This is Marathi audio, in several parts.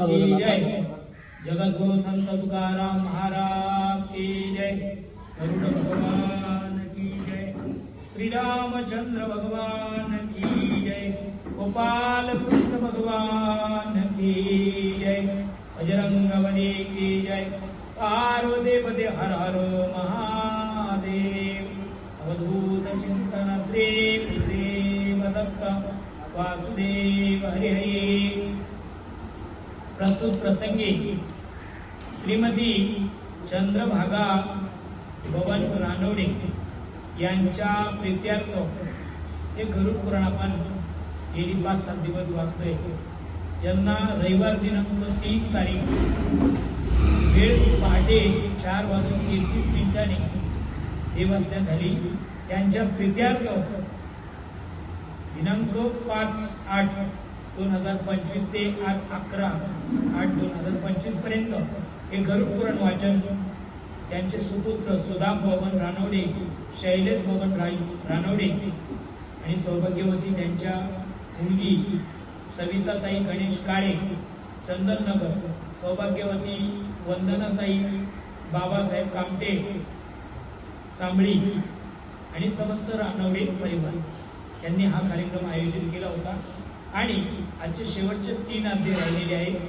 की जय जगद्गुरु संत तुकाराम महाराज की जय। गरुड भगवान की जय। श्रीरामचंद्र भगवान की जय। गोपाल कृष्ण भगवान की जय। बजरंग बली की जय। पार्वती पते हर हर महादेव। अवधूत चिंतन श्री गुरुदेव दत्त वासुदेव हरि हरि। प्रस्तुत प्रसंगी श्रीमती चंद्रभागा भवन रानवडे यांच्या प्रित्यार्थ हे गरुड पुराण आपण गेली पाच सात दिवस वाचतोय. यांना रविवार दिनांक तीन तारीख वेळ पहाटे चार वाजून एकतीस मिनिटाने देवहत्या झाली त्यांच्या प्रित्यार्थ दिनांक पाच आठ दोन हजार पंचवीस ते आठ अकरा आठ दोन हजार पंचवीसपर्यंत हे घरपुरण वाचन. त्यांचे सुपुत्र सुधा भवन रानवडे शैलेश भवन रा- रानवडे आणि सौभाग्यवती त्यांच्या मुलगी सविताताई गणेश काळे चंदननगर सौभाग्यवती वंदनाताई बाबासाहेब कामटे चांबळी आणि समस्त रानवडे परिवार. यांनी हा कार्यक्रम आयोजित केला होता. आणि आजचे शेवटचे तीन अध्याय राहिलेले आहेत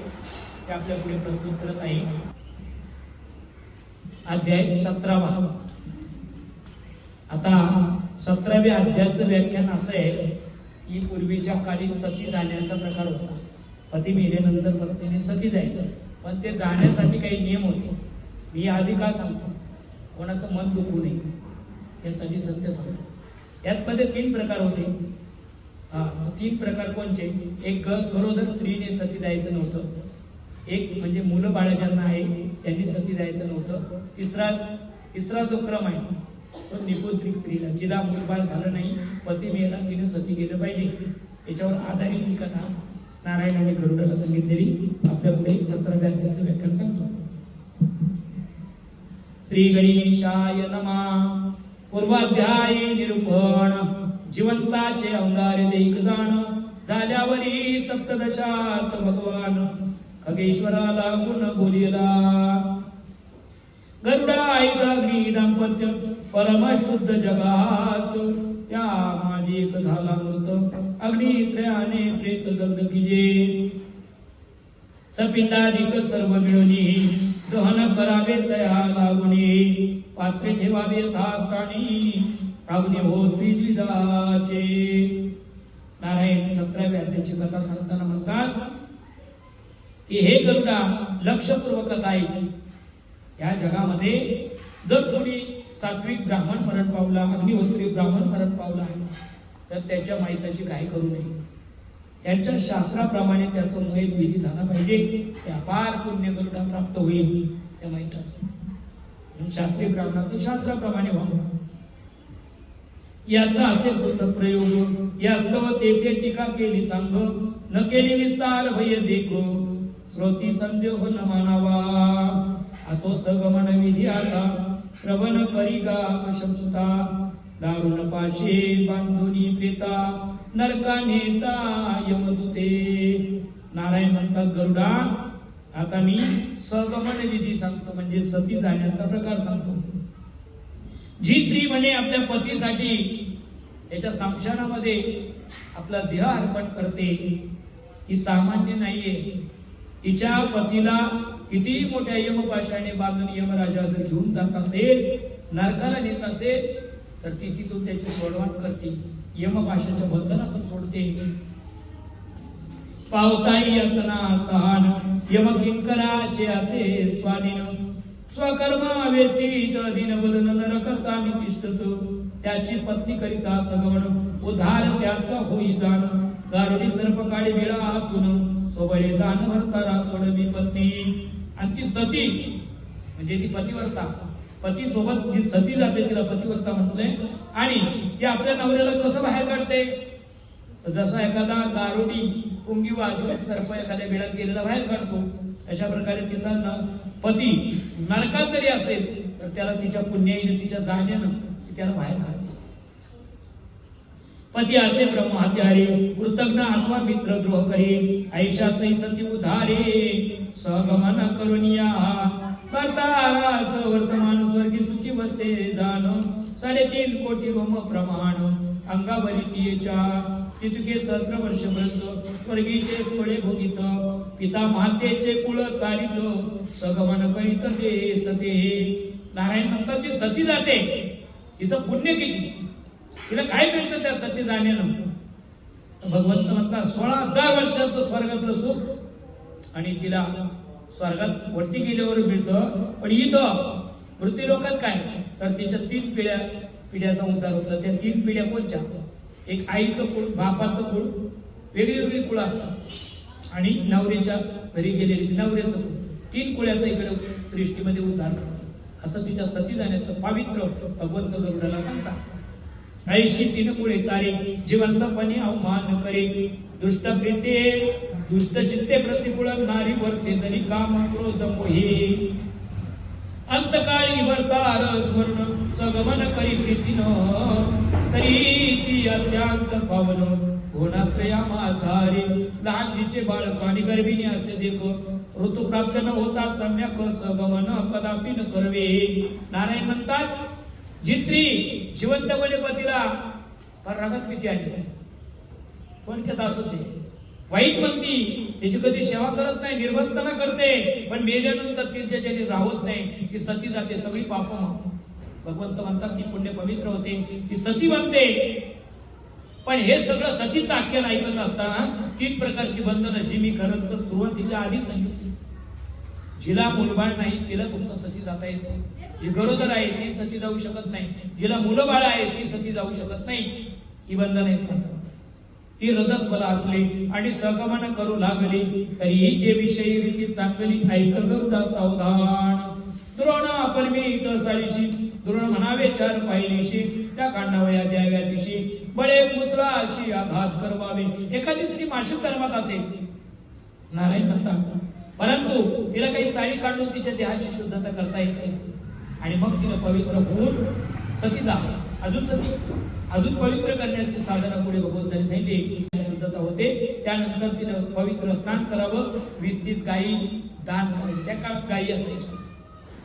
ते आपल्या पुढे प्रस्तुत करत आहे. अध्याय सतरावा. आता सतराव्या अध्यायाचं व्याख्यान असं आहे की पूर्वीच्या काळी सती जाण्याचा प्रकार होता. पती मेल्यानंतर पत्नीने सती जायचं पण ते जाण्यासाठी काही नियम होते. मी आधी का सांगतो? कोणाचं मन दुखू नये. हे सगळी सत्य सांगतो. यात मध्ये तीन प्रकार होते. तीन प्रकार कोणचे? एक गरोदर स्त्रीने सती द्यायचं नव्हतं. एक म्हणजे मुलं बाळ ज्यांना आहे त्यांनी सती द्यायचं नव्हतं. तिसरा तिसरा जो क्रम आहे तो निपुत्रिक स्त्रीला. जिला मूलबाळ झालं नाही पती मेला तिने सती गेलं पाहिजे. याच्यावर आधारित ही कथा नारायणाने गरुडाला सांगितलेली. आपल्या पुढे सतराव्या अध्यायाचं व्याख्यान सांगतो श्री गणेशाय नमा. पूर्वाध्याय निरूपण. जिवंताचे अवतार देख जाण झाल्यावरी सप्तदशात भगवान खगेश्वराला गुण बोलिला गरुडा अग्नी दाम्पत्य परमशुद्ध जगात. त्या माझी एक झाला मृत अग्नित्रयाने प्रेत दग्ध किजे. सपिंडाधिक सर्व मिळूनी दहन करावे तया लागुनी पात्रे ठेवावे यथास्थानी. अग्नी होत द्विधाचे नारायण सतराव्या अध्यायाची कथा सांगताना म्हणतात की हे गरुडा लक्षपूर्वक आहे या जगामध्ये जर कोणी सात्विक ब्राह्मण मरण पावला अग्निहोत्री ब्राह्मण मरण पावला आहे तर त्याच्या माहिताची काय करू नये. त्यांच्या शास्त्राप्रमाणे त्याचं मोहित विधी झाला पाहिजे. त्या पार पुण्य गरुडा प्राप्त होईल त्या माहिताचं म्हणून शास्त्रीय ब्राह्मणाचं शास्त्राप्रमाणे व्हावं. याचा असे वृत्त प्रयोग. यास्तव तेथे टीका केली सांग. न केली विस्तार भय देखो. श्रोती संदेह न मानावा. असो सगमन विधी आता. श्रवण करी गा कशमसुता दारुण पाशे बांधुनी प्रेता नरका नेता यमदूते नारायण म्हणतात गरुडा आता मी सगमन विधी सांगतो. म्हणजे सती जाण्याचा प्रकार सांगतो. जी स्त्री म्हणे आपल्या पतीसाठी त्याच्या समशानामध्ये आपला देह अर्पण करते ती सामान्य नाहीये. तिच्या पतीला किती मोठ्या यमपाशाने बांधून यमराजा जर घेऊन जात असेल नरकाला नेत असेल तर ती तिथून त्याची सोडवण करते. यमपाशाच्या बंधनातून सोडते. पावताई यतना सहन यम किंकराचे असे स्वाधीन. स्वकर्मा वेष्टीत दिन बदन नरकस्थानी तिष्ठत. त्याची पत्नी करिता सगवण उधार त्याचा होई जाण. गारुडी सर्प काळी वेळा हातून सोबळे दान भरतारा सोडवी पत्नी. आणि ती सती म्हणजे ती पतिवर्ता. पती सोबत जी सती जाते तिला पतिवर्ता म्हणतोय आणि ती आपल्या नवऱ्याला कसं बाहेर काढते? जसा एखादा गारुडी पुंगी वाजून सर्प एखाद्या वेळात गेलेला बाहेर काढतो अशा प्रकारे तिचा पती नरकात जरी असेल तर त्याला तिच्या पुण्याईने तिच्या जाण्यानं त्याला बाहेर काढते. पती असे ब्रह्महत्यारे कृतज्ञ अथवा मित्र द्रोह करे आयुष्या सही सती उधारे. सहगमन करुनिया करता वर्तमान स्वर्गी सुखी बसे जाण. साडेतीन कोटी रोम प्रमाण अंगावरी तियेच्या तितके सहस्र वर्षपर्यंत स्वर्गीचे सोळे भोगित पिता मातेचे कुळ तारित सगमन करीत ते. सते नारायण म्हणतात ती सती जाते. तिचं पुण्य किती? तिला काय मिळतं त्या सती जाण्यानं? भगवंत म्हणतात सोळा हजार वर्षाचं स्वर्गाचं सुख आणि तिला स्वर्गात वरती गेल्यावर मिळतं. पण इथं मृत्यू लोकात काय? तर तिच्या तीन पिढ्या पिढ्याचा उद्धार होता. त्या तीन पिढ्या कोणच्या? एक आईचं कुळ बापाचं कुळ वेगळी कुळं असतात. आणि नवऱ्याच्या घरी गेलेली नवऱ्याचं कुळ. तीन कुळ्याचं इकडे सृष्टीमध्ये उद्धार करतो असं तिच्या सती जाण्याचं पावित्र्य भगवंत गरुडाला सांगतात. ऐशी तीन कुळे तारी जिवंतपणे अवमान करे. दुष्ट प्रीते दुष्ट चित्ते प्रतिकूळ नारी वरते तरी काम क्रोध मोहे. अंतकाळी वरतार स्मरण सगमन करी प्रीतीनं. तरी ती अत्यंत पावन होणात्रया माझारी लहानजीचे बाळक आणि गर्भिणी असे देख. ऋतू प्राप्त न होता सम्यक सगमन कदापि न करवे. नारायण म्हणतात जी स्त्री जिवंत पतीला फार रागात किती आली पण त्यात असंच? आहे वाईट म्हणती त्याची कधी सेवा करत नाही निर्भस्तना करते. पण मेल्यानंतर तिच्याच्याने राहत नाही. ती सती जाते सगळी पाप. भगवंत म्हणतात ती पुण्य पवित्र होते. ती सती बनते. पण हे सगळं सतीचं आख्यान ऐकत असताना तीन प्रकारची बंधनं जी मी खरं तर सुरुवातीच्या आधीच सांगितली. जिला मुलबाळ नाही तिला फक्त सती जाता येते जी गरोदर आहे ती सती जाऊ शकत नाही. जिला मुलं बाळ आहे ती सती जाऊ शकत नाही. ही बंधन आहेत म्हणतात ती रजस बला असली आणि सहगमन करू लागली तरी ते विषयी रीती चांगली ऐक गरुडा सावधान. द्रोण अपरिमित साडीशी द्रोण म्हणावे चार पाहिलीशी त्या कांडावया द्याव्या दिशी बळे मुसळा अशी आघात करवावे. एखादी स्त्री मासिक धर्मात असेल. नारायण म्हणतात परंतु तिला काही साडी काढून तिच्या देहाची शुद्धता करता येते आणि मग तिला पवित्र होऊन सती जा. अजून सती. अजून पवित्र करण्याची साधना पुढे भगवंतांनी सांगितली शुद्धता होते. त्यानंतर तिनं पवित्र स्नान करावं. वीस तीस गायी दान करायचं. त्या काळात गायी असायच्या.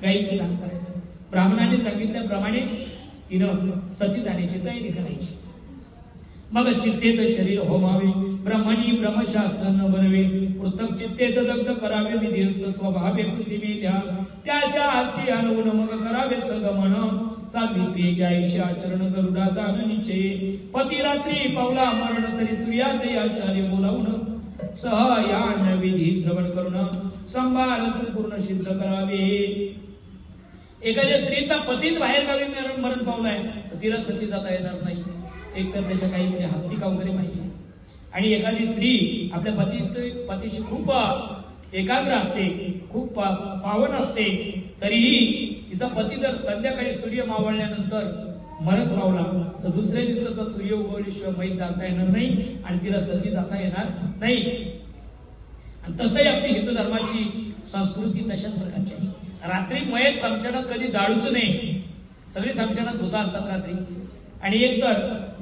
गायीचे दान करायचं. ब्राह्मणाने सांगितल्याप्रमाणे तिनं सती जाण्याची तयारी करायची. मग चित्तेत शरीर होमावे ब्रह्मणी ब्रह्मशासन बनवे पृथक चित्तेत दग्ध करावे विधीस्त स्वभावे पृथ्वी द्या त्याच्या हस्ती अनुगुण मग करावे सगमन. साध्वी स्त्री आयुष्य आचरण गरुडाचा जाणनीचे पती रात्री पावला मरण तरी सूर्यादय आचार्य बोलावून या विधी श्रवण करून संभार संपूर्ण सिद्ध करावे. एखाद्या स्त्रीचा पतीच बाहेर गावी मरण मरण पावलाय तर तिला सती जाता येणार नाही. एक तर त्याच्या काहीतरी म्हणजे हस्तिका वगैरे पाहिजे आणि एखादी स्त्री आपल्या पतीचे पतीशी खूप एकाग्र असते खूप पा- पावन असते तरीही तिचा पती जर संध्याकाळी सूर्य मावळल्यानंतर मरण पावला तर दुसऱ्या दिवसाचा सूर्य उगवल्याशिवाय मैत जाता येणार नाही आणि तिला सती जाता येणार नाही. आणि तसंही आपली हिंदू धर्माची संस्कृती तशाच प्रकारची आहे. रात्री मयत समशानात कधी जाळूच नाही. सगळी समशानात होता असतात रात्री. आणि एक तर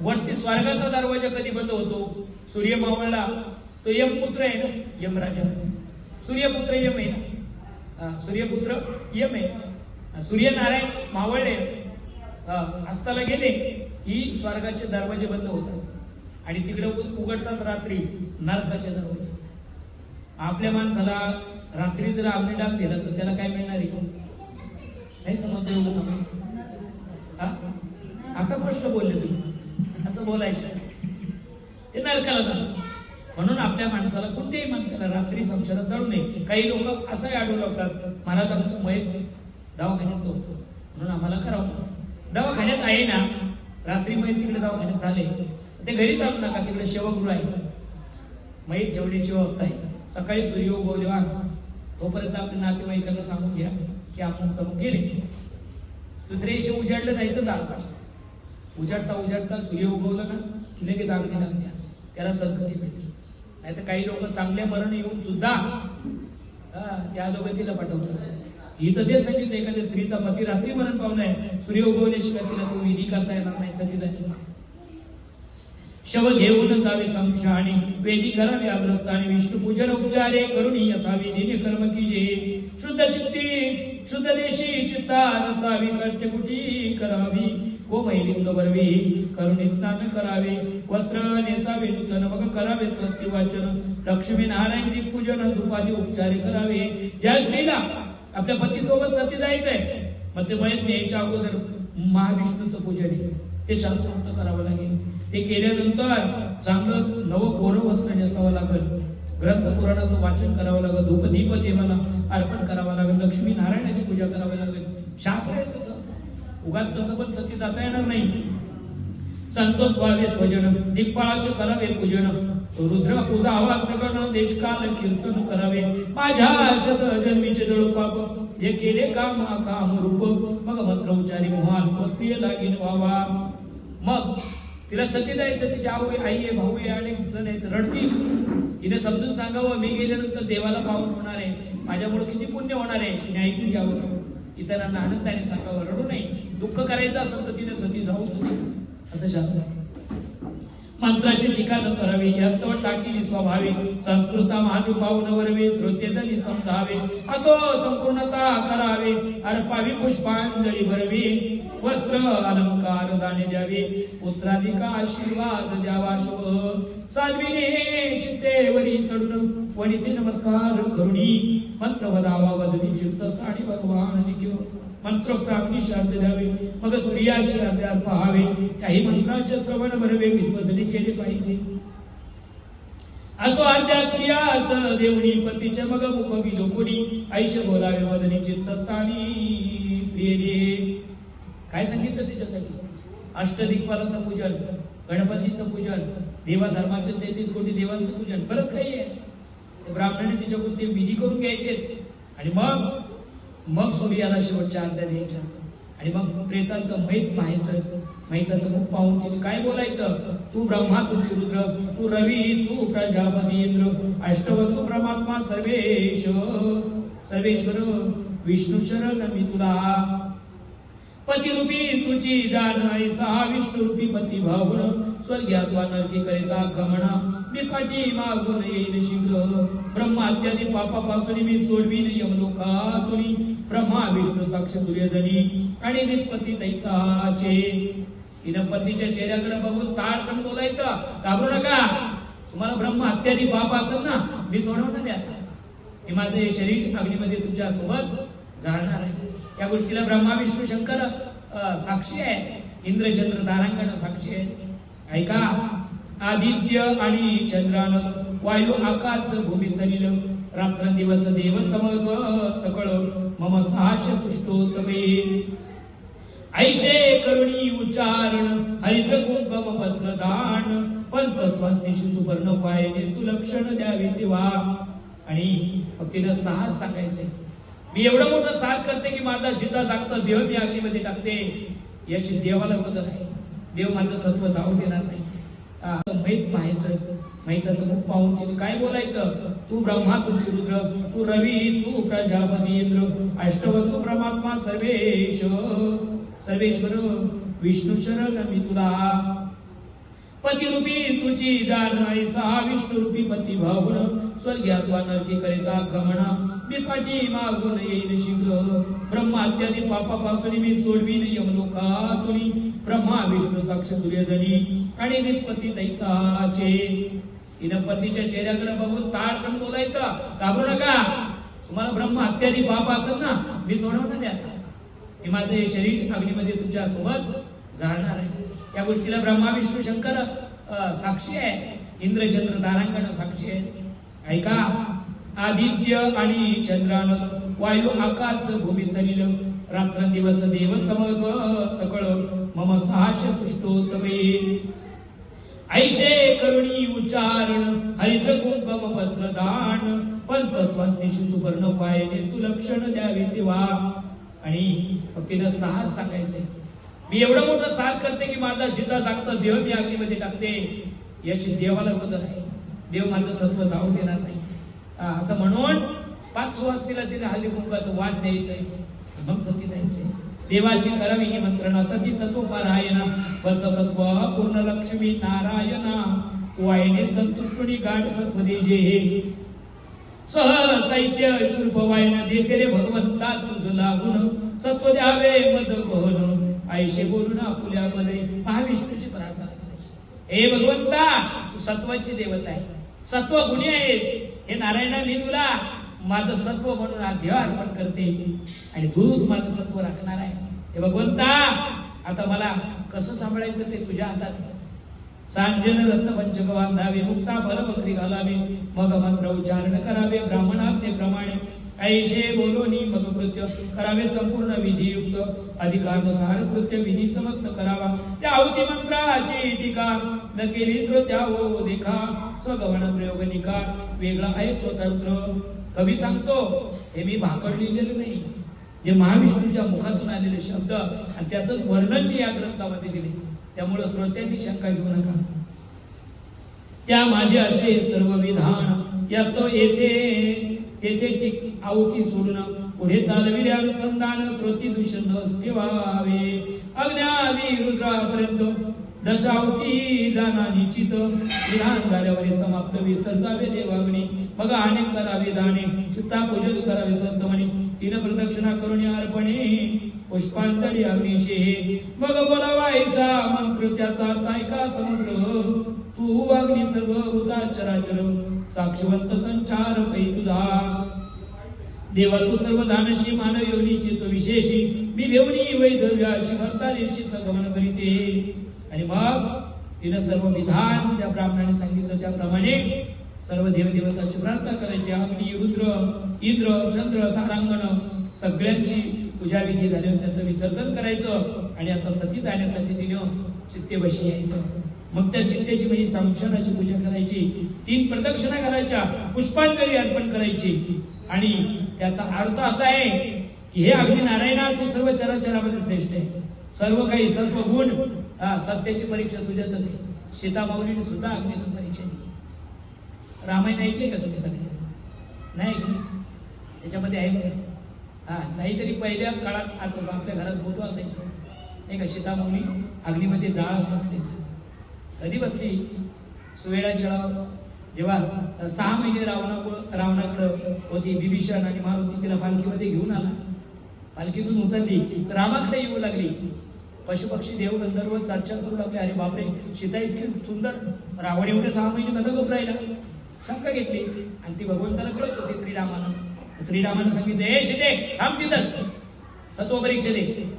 वरती स्वर्गाचा दरवाजा कधी बंद होतो? सूर्य मावळला तो यमपुत्र आहे ना? यमराजा. सूर्यपुत्र यम आहे ना? सूर्यपुत्र यम आहे. सूर्यनारायण मावळले हस्ताला गेले की स्वर्गाचे दरवाजे बंद होतात. आणि तिकडे उघडतात रात्री नरकाचे दरवाजे. आपल्या माणसाला रात्री जर आम्ही डाग दिला तर त्याला काय मिळणार आहे नाही समजलं एवढं समज हा? आता प्रश्न बोलले तुम्ही. असं बोलायचं. ते नरकाला झालं म्हणून आपल्या माणसाला कोणत्याही माणसाला रात्री संशयात जाऊ नये. काही लोक असंही आढळू लागतात महाराज आमचं मयत दवाखान्यात होतो. म्हणून आम्हाला करावं. दवाखान्यात आहे ना रात्री मयत तिकडे दवाखान्यात झाले. ते घरी चालू नका तिकडे शेवगृह आहे. मयत ठेवण्याची व्यवस्था आहे. सकाळी सूर्य उगवले वा तोपर्यंत आपल्या नातेवाईकांना सांगून घ्या की आपण तमुक गेले दुसऱ्या दिवशी उजाडलं नाही तर झालं पाहिजे उजाडता उजाडता सूर्य उगवलं ना की लगेच अग्नी द्या त्याला सद्गती भेटली. नाही तर काही लोक चांगल्या मरण येऊन सुद्धा त्या अधोगतीला पाठवतात. ही तर ते सांगितलं एखाद्या स्त्रीचा पती रात्री मरण पावलाय सूर्य उगवल्याशिवाय तिला तो विधी करता येणार नाही सती शव घेऊन जावे संशाणी वेदी करावे आणि विष्णू पूजन उपचारे करून यथा विधीने कर्म शुद्ध देशी चित्ता रचावी कष्ट कुटी करावी. व मैलिंग भरवी करुणी स्नान करावे. वस्त्र नेसावे नूतन मग करावे स्वस्ती वाचन. लक्ष्मी नारायण दीप पूजन धुपादी उपचारे करावे. ज्या स्त्रीला आपल्या पतीसोबत सती जायचंय. मग ते मयत न्यायच्या अगोदर महाविष्णूचं पूजन आहे. ते शास्त्रोक्त करावं लागेल. ते केल्यानंतर चांगलं नवं कोरं वस्त्र नेसावं लागेल. ग्रंथ पुराणाचं वाचन करावं लागेल धूप दीप देवाला अर्पण करावं लागेल लक्ष्मी नारायणाची पूजा करावी लागेल. शास्त्र आहे तसं उगाच तसं पण सती जाता येणार नाही. संतोष व्हावे स्वजन दिग्पाळाचे करावे पूजन. रुद्र पूजा आवाज सगळं देशकाल कीर्तन करावे. माझ्या शत जन्मीचे जळू पाप. जे केले काम काम रूप. मग मंत्र उच्चारी मोहान पस्तीय लागीन व्हावा मग तिला सती द्यायचं तिची आऊ आई आहे भाऊ आहे अनेक जण आहेत रडतील तिने समजून सांगावं मी गेल्यानंतर देवाला पावन होणार आहे माझ्यामुळे किती पुण्य होणार आहे तिने ऐकून घ्यावं. इतरांना आनंदाने सांगावं रडू नाही दुःख करायचं असेल तर तिने सती जाऊच नाही असं शास्त्र आहे. मंत्राची ठिकाण करावी यास्तव टाकीली स्वभावी संस्कृता महानुभाव नवरवे श्रोतेजनी समजावे असो संपूर्णता करावे अर्पावी पुष्पांजली भरवी वस्त्र अलंकार दाने द्यावे पुत्राधिका आशीर्वाद द्यावा शुभ. साध्विने चित्ते वरी चढून वनिते नमस्कार करुणी मंत्र वदावा वदनी चित्त आणि भगवान नित्यो. मंत्रोक्त अग्नी द्यावे. मग सूर्याशी अर्ध्यात पहावे. त्याही मंत्राचे श्रवण भरवे विद्वजनी केले पाहिजे. असो अर्ध्या सूर्यास देवणी पतीचे मग मुख लोकोनी. आईष्य बोलावे मदनी चित्तस्थानी श्रीये काय सांगितलं त्याच्यासाठी अष्टदिक्पालाचं पूजन गणपतीचं पूजन देवा धर्माचे तेहतीस कोटी देवांचं पूजन बरंच काही आहे. ब्राह्मणाने त्याच्याकडून ते विधी करून घ्यायचे आणि मग मग सूर्याला शेवटच्या अर्ध्या द्यायच्या आणि मग प्रेताचं मैत पाहायचं. माहिताचं मुख पाहून तिने काय बोलायचं? तू ब्रह्मा तू रुद्र तू रवी तू प्रजापती इंद्र अष्टवसु परमात्मा सर्वेश. सर्वेश्वर विष्णू शरण मी तुला. पतिरूपी तुझी जाण सहा विष्णू रूपी पती भावण स्वर्गात वा नरकी करिता गमणा मी पाठी मागून येईल शीघ्र. ब्रह्मा इत्यादी पापापासून मी सोडवीन यमलोकातून. ब्रह्मा विष्णू साक्ष सूर्यधनी आणि निपती तैसाचे तिनं पतीच्या चेहऱ्याकडे बघून ताडकन बोलायचं घाबरू नका. तुम्हाला ब्रह्म इत्यादी बाप असेल ना मी सोडवणार आहे आता. हे माझं हे शरीर अग्नीमध्ये तुमच्यासोबत जाणार आहे. या गोष्टीला ब्रह्मा विष्णू शंकर साक्षी आहे इंद्रचंद्र तारांगण साक्षी आहे ऐका. आदित्य आणि चंद्रान वायू आकाश भूमी सलिल रात्र दिवस देव समग सकळ मम सहाश तुष्टोतमे ऐशे करुणी उच्चारण हरिद्र कुंकम वस्त्रदान पंच स्वास्तिशी सुवर्ण पायने सुलक्षण द्यावे तेव्हा आणि मग तिनं साहस टाकायचे मी एवढं मोठं साहस करते की माझा जिद्दा जागता देव मी अग्नीमध्ये टाकते. याची देवाला मदत आहे. देव माझं सत्व जाऊ देणार नाही. माहीत पाहायचं माहिताचं मुख पाहून तिने काय बोलायचं? तू ब्रह्मा तुझी रुद्र तू रवी तू प्रजापती इंद्र अष्टवसु परमात्मा सर्वेश सर्वेश्वर विष्णू शरण मी तुला. पतिरूपी तुझी जाण सहा विष्णू रूपी पती भावून स्वर्गात वा नरकी करिता गमना. मी पाठी मागून येईल शीघ्र. ब्रह्मा इत्यादी पापापासून मी सोडवीन यमलोकातून. ब्रह्मा विष्णू साक्ष सूर्यधनी आणि निपती दैसाचे तिनं पतीच्या चेहऱ्याकडे बघून ताडकन बोलायचं. घाबरू नका. तुम्हाला ब्रह्म इत्यादी पाप असेल ना मी सोडवणार आहे आता. हे माझं हे शरीर अग्नीमध्ये तुमच्यासोबत जाणार आहे. या गोष्टीला ब्रह्मा विष्णू शंकर साक्षी आहे. इंद्रचंद्र तारांगण साक्षी आहे ऐका. आदित्य आणि चंद्रान वायू आकाश भूमी सलिल रात्र दिवस देव समग सकळ मम सहाश पुष्टोत्तमे ऐशे करुणी उच्चारण हरिद्र कुंकम वस्त्रदान पंच स्वास्तिशी सुवर्ण पायने सुलक्षण द्यावे तेव्हा. आणि मग साहस सांगायचंय मी एवढं मोठं साहस करते की माझा जिद्दा जागता देव मी अग्नीमध्ये टाकते. याची देवाला बदल आहे. देव माझं सत्व जाऊ देणार नाही. असं म्हणून पाच सुवास्तीला तिने हल्ली कुंकाचं वाद द्यायचंय. मग सती द्यायचंय. देवाची करावी ही मंत्रणा सती पारायणा बस सत्व पूर्ण लक्ष्मी नारायणा. वायने संतुष्टुनी गाठ सत्वदे जे. सह साहित्य शुल्प वायन देते रे भगवंता तुझ लागून. सत्व द्यावे मज कहून आईशे बोलून आपुल्यामध्ये महाविष्णूची प्रार्थना करायची. हे भगवंता तू सत्वाची देवता आहे. सत्व गुणी आहेस. हे नारायणा मी तुला माझं सत्व म्हणून हा अर्पण करते. आणि गुरुच माझं सत्व राखणार आहे. हे भगवंता आता मला कसं सांभाळायचं ते तुझ्या हातात. सांजन रत्न पंचक बांधावे मुक्ता फल बकरी घालावे मग मंत्र उच्चारण करावे ब्राह्मणाज्ञेप्रमाणे ऐशे बोलोनी मग कृत्य करावे संपूर्ण विधियुक्त अधिकारानुसार कृत्य विधी समस्त करावा. त्या आहुती मंत्राची टीका न केली श्रोत्या हो देखा स्वगमन प्रयोग निका वेगळा आहे स्वतंत्र. कवी सांगतो हे मी भाकड लिहिलेलं नाही. जे महाविष्णूच्या मुखातून आलेले शब्द आणि त्याचंच वर्णन मी या ग्रंथामध्ये दिले त्यामुळे श्रोत्यांनी शंका घेऊ नका. त्या माझे असे सर्व विधान यास्तव येथे तेथे आवती सोडून पुढे चालविले अनुसंधान श्रोती दूषण ठेवावे. अग्न्यादी रुद्रापर्यंत दशावती जाना निश्चित. विधान झाल्यावर समाप्त विसर्जावे देवाग्नी. मग अनेक करावे दाने. चित्ता पूजन करावे स्वस्त म्हणे तीन प्रदक्षिणा करून अर्पणे. पुष्पांतळी अग्निशे. मग बोलावायचा मंत्र त्याचा तायका समुद्र? तू अग्नी सर्व भूता चराचर साक्षवंत संचार पै तुझा देवा तू सर्व दानशी मानव योनीची तो विशेषी मी भेवणी वैधव्याशी भरतारेशी सगमन करीते. आणि मग तिनं सर्व विधान त्या ब्राह्मणाने सांगितलं. त्याप्रमाणे सर्व देवदेवताची प्रार्थना करायची. अग्नी रुद्र इंद्र चंद्र सारांगण सगळ्यांची पूजा विधी झाल्यावर त्याचं विसर्जन करायचं. आणि आता सती जाण्यासाठी तिनं चित्तेबशी यायचं. मग त्या चिंतेची म्हणजे संशनाची पूजा करायची तीन प्रदक्षिणा करायच्या पुष्पांजली अर्पण करायची. आणि त्याचा अर्थ असा आहे की हे अग्नी नारायणा तू सर्व चराचरामध्ये श्रेष्ठ आहे. सर्व काही सर्व गुण हा सत्याची परीक्षा तुझ्यातच आहे. सीता सुद्धा अग्नीतून परीक्षा दिली. रामायण ऐकले का तुम्ही सगळे? नाही ऐकले. त्याच्यामध्ये आहे का? हा नाहीतरी पहिल्या काळात आपल्या घरात बोलतो असायचे. नाही का सीता अग्नीमध्ये जाळ बसले. कधी बसली? सुवेळाच्या वेळावर जेव्हा सहा महिने रावणा रावणाकडं होती विभीषण आणि मारुती तिला पालखीमध्ये घेऊन आला. पालखीतून उतरली तर रामाकडे येऊ लागली. पशुपक्षी देव गंधर्व चर्चा करू लागले अरे बापरे सीता इतकी सुंदर रावण एवढे सहा महिने कसं घबरायला शंका घेतली. आणि ती भगवंताला कळत होती श्रीरामानं. श्रीरामानं सांगितलं हे सीते थांब तिथंच. सत्व परीक्षा दे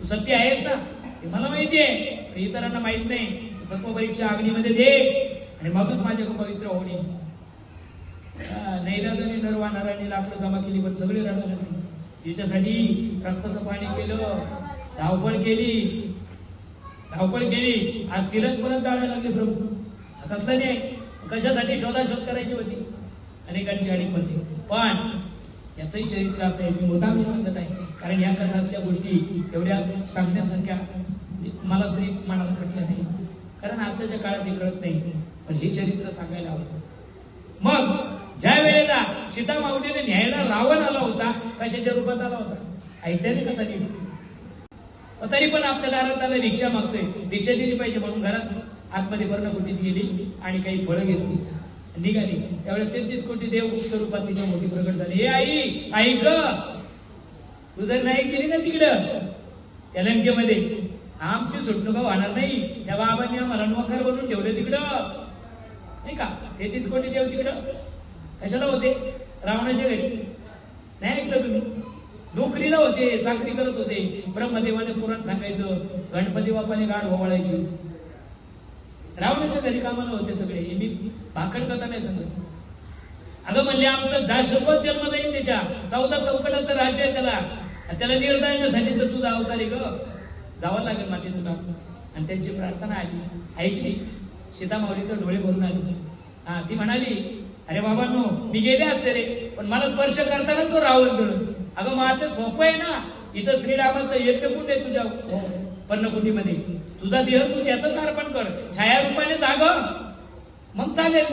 तू सत्य आहेस ना? ते मला माहिती आहे. इतरांना माहीत नाही. सत्व परीक्षा अग्नीमध्ये दे आणि मगच माझ्या पवित्र होणे. नैराजाने नरवा नराने लाकडं जमा केली पण सगळे राहणार तिच्यासाठी रक्ताचं पाणी केलं धावपळ केली. धावपळ केली. आज तिलाच परत जाळायला लागले प्रभू. कसलं नाही. कशासाठी शोधाशोध करायची होती? अनेकांची अडीक पण याचंही चरित्र असं आहे. मी मुद्दाम सांगत आहे. कारण या कथातल्या गोष्टी एवढ्या सांगण्यासारख्या म्हणजे मला तरी मनाला पटल्या नाही कारण आताच्या काळात हे कळत नाही. पण हे चरित्र सांगायला आवडतं मग ज्या वेळेला सीता माऊलीने न्यायला रावण आला होता कशाच्या रूपात आला होता? ऐकल्याने का तरी तरी पण आपल्या दारात आला रिक्षा मागतोय. रिक्षा दिली पाहिजे म्हणून घरात आतमध्ये पर्णकुटीत गेली आणि काही फळं घेतली. निघाली. त्यावेळेस तेहतीस कोटी देव स्वरूपात रूपात तिच्या मोठी प्रकट झाली. हे आई ऐक. तू जर नाही गेली ना तिकडं त्या आमची सुटणुका होणार नाही. त्या बाबांनी आम्हाला नोकर बनवून ठेवले तिकडं. नाही का? तेहतीस कोटी देव तिकडं? कशाला होते? रावणाच्या घरी. नाही ऐकलं तुम्ही? नोकरीला होते चाकरी करत होते. ब्रह्मदेवाने पुराण सांगायचं गणपती बापाने गाड होवाळायची रावणाच्या घरी कामाला होते सगळे. हे मी भाकड कथा नाही सांगत. अगं म्हणले आमचं दाशपत जन्म नाही त्याच्या. चौदा चौकटाचं राज्य आहे त्याला. आणि त्याला निर्दाळण्यासाठी तर तुझा अवतार आहे ग. जावं लागेल माते तुला. आणि त्यांची प्रार्थना आली. ऐकली. सीतामाऊलीचं डोळे भरून आली. हा ती म्हणाली अरे बाबांनो मी गेले असते रे पण मला स्पर्श करताना तो रावण जळून अगं मग आता सोपं आहे ना? इथं श्रीरामाचं यज्ञ कुंड आहे तुझ्या हो, पर्णकुटीमध्ये तुझा देह तू त्याच अर्पण कर. छाया रूपाने जाग. मग चालेल.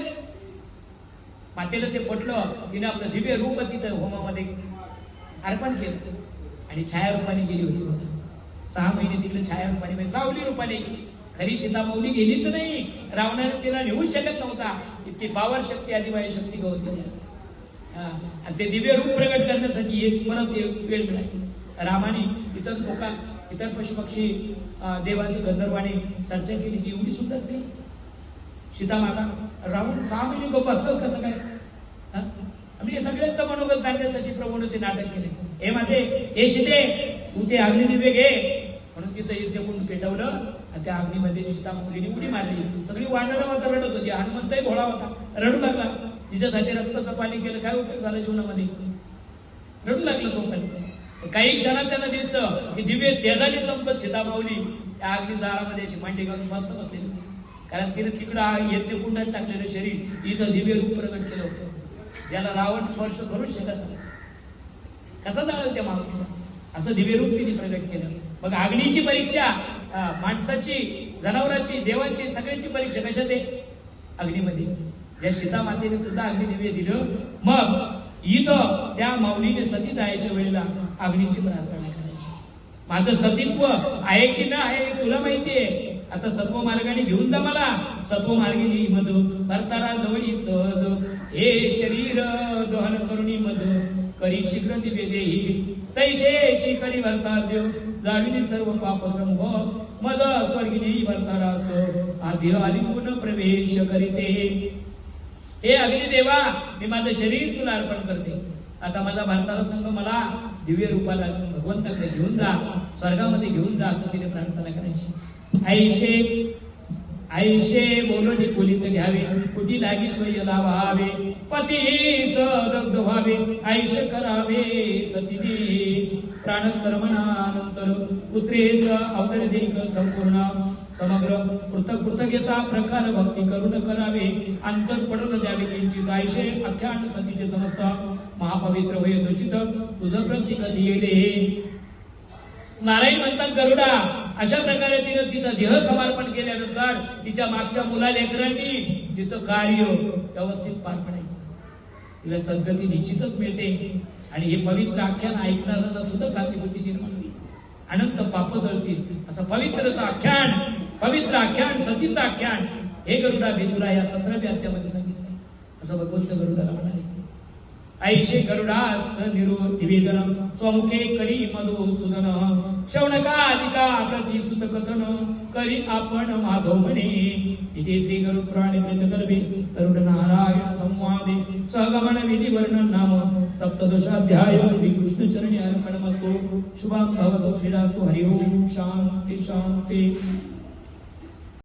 मातेला ते पटलं. तिने आपलं दिव्य रूप तिथं होमामध्ये अर्पण केलं. आणि छाया रूपाने गेली होती. सहा महिने तिकडे छाया रूपाने म्हणजे सावली रूपाने गेली खरी सीतामाऊली गेलीच नाही. रावणाने तिला नेऊच शकत नव्हता. इतकी पावर शक्ती आदिवासी शक्ती होती आणि ते दिव्य रूप प्रगट करण्यासाठी एक परत एक वेळ मिळाली. रामाने इतर लोकां इतर पशुपक्षी देवांनी गंधर्वाने चर्चा केली की एवढी सुंदर स्त्री. सीता माता राहून सहा महिने गप बसतात कसं काय हा? सगळ्यांचं मनोगत सांगण्यासाठी प्रभूने ते नाटक केले. हे माते हे शिते तू ते अग्निदिव्य घे. तिथं युद्ध म्हणून पेटवलं आणि त्या अग्नीमध्ये सीता मुलीने उडी मारली. सगळी वानरं मात्र रडत होती. हनुमंतही भोळा होता. रडू लागला. तिच्यासाठी रक्ताचं पाणी केलं. काय उपयोग झाला जीवनामध्ये? रडू लागलं तो पण. काही क्षणात त्यांना दिसलं की दिव्य तेजाने चमकत सीता माऊली त्या अग्नी जाळामध्ये अशी मांडी घालून मस्त बसलेली कारण तिने तिकडं येते कुंडात टाकलेलं शरीर इथं दिव्य रूप प्रकट केलं होतं. ज्याला रावण स्पर्श करूच शकत नाही कसं जाणलं त्या माऊलीला? असं दिव्य रूप तिने प्रकट केलं. मग अग्नीची परीक्षा माणसाची जनावरांची देवाची सगळ्यांची परीक्षा कशात आहे? अग्नीमध्ये. या सीता मातेने सुद्धा अग्नी दिव्य दिलं. मग इथं त्या माऊलीने सती जायच्या वेळेला अग्नीची प्रार्थना करायची. माझं सतीत्व आहे की ना आहे हे तुला माहितीये आता सत्व मार्गाने घेऊन जा मला. सत्व मार्गिनी मध भरतारा जवळी सहज. हे शरीर दहन करुणी मध करी शीघ्र दिवे देही तैशेची करी भरतार देव जाणविली सर्व पाप संभव मद स्वर्गिनी भरतारास आधी आलिंगून प्रवेश करीते. हे अग्निदेवा मी माझं शरीर तुला अर्पण करते. आता माझा भारताला संघ मला दिव्य रूपाला भगवंताकडे घेऊन जा स्वर्गामध्ये घेऊन जा असं तिने प्रार्थना करायची. ऐशे ऐशे बोलणी कुलित घ्यावे कुटी लागी सोय लावावे पतीच दग्ध व्हावे आयुष करावे सती प्राण कर्मणानंतर पुत्रेस अवतर देख संपूर्ण. समग्र पृथक पृथकता प्रकार भक्ती करून करावे. अंतर पडून द्यावे किंचित आयुषे अख्यान सतीचे समस्त. महापवित्र होय दुचित प्रती प्रतीक येले नारायण म्हणतात गरुडा अशा प्रकारे तिनं तिचं देह समर्पण केल्यानंतर तिच्या मागच्या मुला लेकरांनी तिचं कार्य व्यवस्थित पार पडायचं. तिला सद्गती निश्चितच मिळते. आणि हे पवित्र आख्यान ऐकणाऱ्यांना सुद्धा चांगली निर्माण अनंत पाप जळतील. असं पवित्रचं आख्यान पवित्र आख्यान सतीचं आख्यान हे गरुडा मी या सतराव्या अध्यामध्ये सांगितलं असं भगवंत गरुडाला म्हणाले. ऐशे गरुडास निरो निवेदन स्वमुखे करी मधुसूदन शौनकादिका प्रति सुत कथन करी आपण माधव म्हणे इथे श्री गरुड पुराणे गल्भे गरुड नारायण संवादे सहगमन विधी वर्णन नाम सप्तदशाध्याय श्री कृष्ण चरणी अर्पणमस्तु। शुभम भवतु श्रीरातु हरि ओम शांती शांती